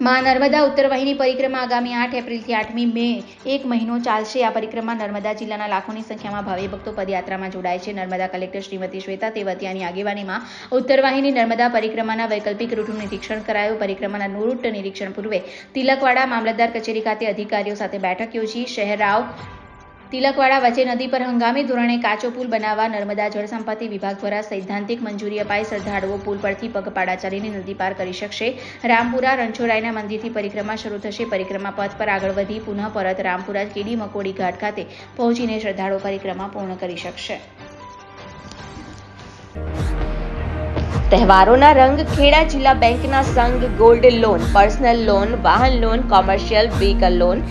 માં નર્મદા ઉત્તરવાહિની પરિક્રમા આગામી આઠ એપ્રિલથી આઠમી મે એક મહિનો ચાલશે. આ પરિક્રમા નર્મદા જિલ્લાના લાખોની સંખ્યામાં ભાવિ ભક્તો પદયાત્રામાં જોડાય છે. નર્મદા કલેક્ટર શ્રીમતી શ્વેતા તેવતિયાની આગેવાનીમાં ઉત્તરવાહિની નર્મદા પરિક્રમાના વૈકલ્પિક રૂટનું નિરીક્ષણ કરાયું. પરિક્રમાના રૂટ નિરીક્ષણ પૂર્વે તિલકવાડા મામલતદાર કચેરી ખાતે અધિકારીઓ સાથે બેઠક યોજી શહેરાવ તિલકવાડા વચ્ચે નદી પર હંગામી ધોરણે કાચો પુલ બનાવવા નર્મદા જળ સંપત્તિ વિભાગ દ્વારા સૈદ્ધાંતિક મંજૂરી અપાઈ શ્રદ્ધાળુઓ પુલ પરથી પગપાળા ચાલીને નદી પાર કરી શકશે. રામપુરા રણછોડરાયના મંદિરથી પરિક્રમા શરૂ થશે. પરિક્રમા પથ પર આગળ વધી પુનઃ પરત રામપુરા કેડી મકોડી ઘાટ ખાતે પહોંચીને શ્રદ્ધાળુઓ પરિક્રમા પૂર્ણ કરી શકશે. તહેવારોના રંગ ખેડા જિલ્લા બેંકના સંઘ ગોલ્ડ લોન, પર્સનલ લોન, વાહન loan, commercial, vehicle loan